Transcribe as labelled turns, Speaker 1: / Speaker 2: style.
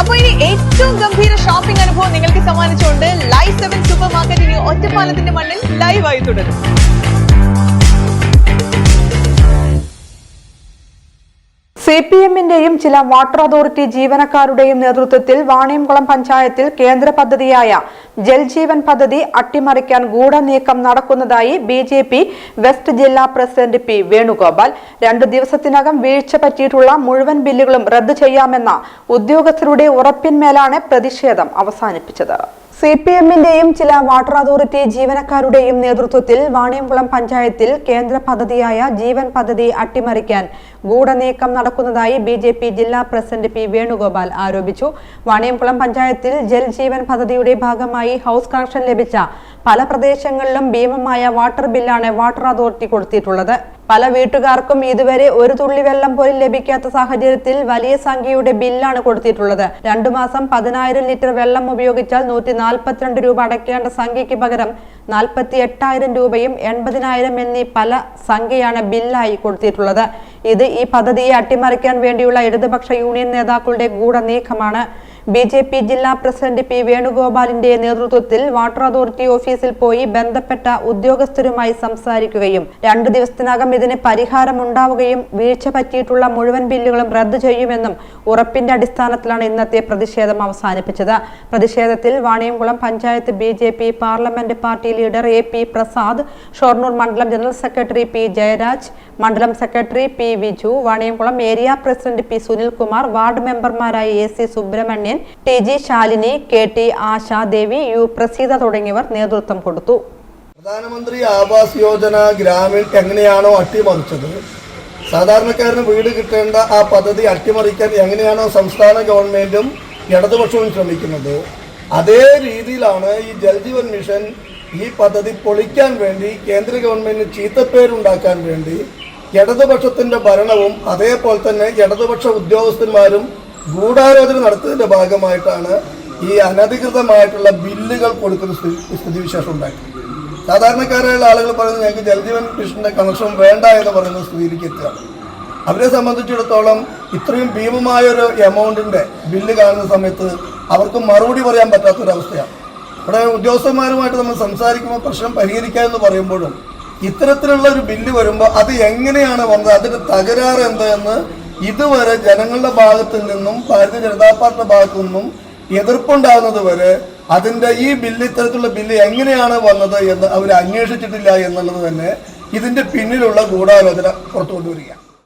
Speaker 1: അപ്പൊ ഇനി ഏറ്റവും ഗംഭീര ഷോപ്പിംഗ് അനുഭവം നിങ്ങൾക്ക് സമ്മാനിച്ചുകൊണ്ട് ലൈവ് സെവൻ സൂപ്പർ മാർക്കറ്റ് ഇനി ഒറ്റപ്പാലത്തിന്റെ മണ്ണിൽ ലൈവായി തുടരും.
Speaker 2: സി പി എമ്മിന്റെയും ചില വാട്ടർ അതോറിറ്റി ജീവനക്കാരുടെയും നേതൃത്വത്തിൽ വാണിയംകുളം പഞ്ചായത്തിൽ കേന്ദ്ര പദ്ധതിയായ ജൽജീവൻ പദ്ധതി അട്ടിമറിക്കാൻ ഗൂഢനീക്കം നടക്കുന്നതായി ബി ജെ പി വെസ്റ്റ് ജില്ലാ പ്രസിഡന്റ് പി വേണുഗോപാൽ. രണ്ടു ദിവസത്തിനകം വീഴ്ച പറ്റിയിട്ടുള്ള മുഴുവൻ ബില്ലുകളും റദ്ദു ചെയ്യാമെന്ന ഉദ്യോഗസ്ഥരുടെ ഉറപ്പിന്മേലാണ് പ്രതിഷേധം അവസാനിപ്പിച്ചത്. സി പി എമ്മിന്റെയും ചില വാട്ടർ അതോറിറ്റി ജീവനക്കാരുടെയും നേതൃത്വത്തിൽ വാണിയംകുളം പഞ്ചായത്തിൽ കേന്ദ്ര പദ്ധതിയായ ജീവൻ പദ്ധതി അട്ടിമറിക്കാൻ ഗൂഢനീക്കം നടക്കുന്നതായി ബി ജെ പി ജില്ലാ പ്രസിഡന്റ് പി വേണുഗോപാൽ ആരോപിച്ചു. വാണിയംകുളം പഞ്ചായത്തിൽ ജൽ ജീവൻ പദ്ധതിയുടെ ഭാഗമായി ഹൗസ് കണക്ഷൻ ലഭിച്ച പല പ്രദേശങ്ങളിലും ഭീമമായ വാട്ടർ ബില്ലാണ് വാട്ടർ അതോറിറ്റി കൊടുത്തിട്ടുള്ളത്. പല വീട്ടുകാർക്കും ഇതുവരെ ഒരു തുള്ളി വെള്ളം പോലും ലഭിക്കാത്ത സാഹചര്യത്തിൽ വലിയ സംഖ്യയുടെ ബില്ലാണ് കൊടുത്തിട്ടുള്ളത്. രണ്ടു മാസം പതിനായിരം ലിറ്റർ വെള്ളം ഉപയോഗിച്ചാൽ നൂറ്റി നാൽപ്പത്തിരണ്ട് രൂപ അടയ്ക്കേണ്ട സംഖ്യയ്ക്ക് പകരം നാൽപ്പത്തി എട്ടായിരം രൂപയും എൺപതിനായിരം എന്നീ പല സംഖ്യയാണ് ബില്ലായി കൊടുത്തിട്ടുള്ളത്. ഇത് ഈ പദ്ധതിയെ അട്ടിമറിക്കാൻ വേണ്ടിയുള്ള ഇടതുപക്ഷ യൂണിയൻ നേതാക്കളുടെ ഗൂഢനീക്കമാണ്. ബി ജെ പി ജില്ലാ പ്രസിഡന്റ് പി വേണുഗോപാലിന്റെ നേതൃത്വത്തിൽ വാട്ടർ അതോറിറ്റി ഓഫീസിൽ പോയി ബന്ധപ്പെട്ട ഉദ്യോഗസ്ഥരുമായി സംസാരിക്കുകയും രണ്ടു ദിവസത്തിനകം ഇതിന് പരിഹാരമുണ്ടാവുകയും വീഴ്ച പറ്റിയിട്ടുള്ള മുഴുവൻ ബില്ലുകളും റദ്ദു ചെയ്യുമെന്നും ഉറപ്പിന്റെ അടിസ്ഥാനത്തിലാണ് ഇന്നത്തെ പ്രതിഷേധം അവസാനിപ്പിച്ചത്. പ്രതിഷേധത്തിൽ Vaniyamkulam panchayat B J P parliament party leader A P Prasad Shoranur മണ്ഡലം ജനറൽ സെക്രട്ടറി പി ജയരാജ് മണ്ഡലം secretary P Viju Vaniyamkulam area president P Sunilkumar ward മെമ്പർമാരായ A C Subrahmanyan T G Shalini K T Ashadevi U Praseetha തുടങ്ങിയവർ നേതൃത്വം കൊടുത്തു.
Speaker 3: പ്രധാനമന്ത്രി ആവാസ് യോജന ഗ്രാമീൺ എങ്ങനെയാണോ അട്ടിമറിച്ചത്? സാധാരണക്കാരന് വീട് കിട്ടേണ്ട ആ പദ്ധതി അട്ടിമറിക്കാൻ എങ്ങനെയാണോ സംസ്ഥാന ഗവൺമെന്റും ഇടതുപക്ഷവും ശ്രമിക്കുന്നത്? അതേ രീതിയിലാണ് ഈ ജൽജീവൻ മിഷൻ ഈ പദ്ധതി പൊളിക്കാൻ വേണ്ടി കേന്ദ്ര ഗവൺമെന്റിന് ചീത്തപ്പേരുണ്ടാക്കാൻ വേണ്ടി ഇടതുപക്ഷത്തിന്റെ ഭരണവും അതേപോലെ തന്നെ ഇടതുപക്ഷ ഉദ്യോഗസ്ഥന്മാരും ഗൂഢാലോചന നടത്തുന്നതിന്റെ ഭാഗമായിട്ടാണ് ഈ അനധികൃതമായിട്ടുള്ള ബില്ലുകൾ കൊടുക്കുന്ന സ്ഥിതി സ്ഥിതിവിശേഷം ഉണ്ടാക്കി സാധാരണക്കാരായുള്ള ആളുകൾ പറയുന്നത് ഞങ്ങൾക്ക് ജലജീവൻ മിഷന്റെ കണക്ഷൻ വേണ്ട എന്ന് പറയുന്ന സ്ഥിതിയിലേക്ക് എത്തുകയാണ് അവരെ സംബന്ധിച്ചിടത്തോളം ഇത്രയും ഭീമമായ ഒരു എമൗണ്ടിന്റെ ബില്ല് കാണുന്ന സമയത്ത് അവർക്ക് മറുപടി പറയാൻ പറ്റാത്തൊരവസ്ഥയാണ്. ഇവിടെ ഉദ്യോഗസ്ഥന്മാരുമായിട്ട് നമ്മൾ സംസാരിക്കുമ്പോൾ പ്രശ്നം പരിഹരിക്കുക എന്ന് പറയുമ്പോഴും ഇത്തരത്തിലുള്ള ഒരു ബില്ല് വരുമ്പോൾ അത് എങ്ങനെയാണ് വന്നത്? അതിന്റെ തകരാറ് എന്തെന്ന് ഇതുവരെ ജനങ്ങളുടെ ഭാഗത്തു നിന്നും ഭാരതീയ ജനതാ പാർട്ടിയുടെ ഭാഗത്തു നിന്നും എതിർപ്പുണ്ടാകുന്നത് വരെ അതിന്റെ ഈ ബില്ല് ഇത്തരത്തിലുള്ള ബില്ല് എങ്ങനെയാണ് വന്നത് എന്ന് അവർ അന്വേഷിച്ചിട്ടില്ല എന്നുള്ളത് തന്നെ ഇതിന്റെ പിന്നിലുള്ള ഗൂഢാലോചന പുറത്തു കൊണ്ടുവരിക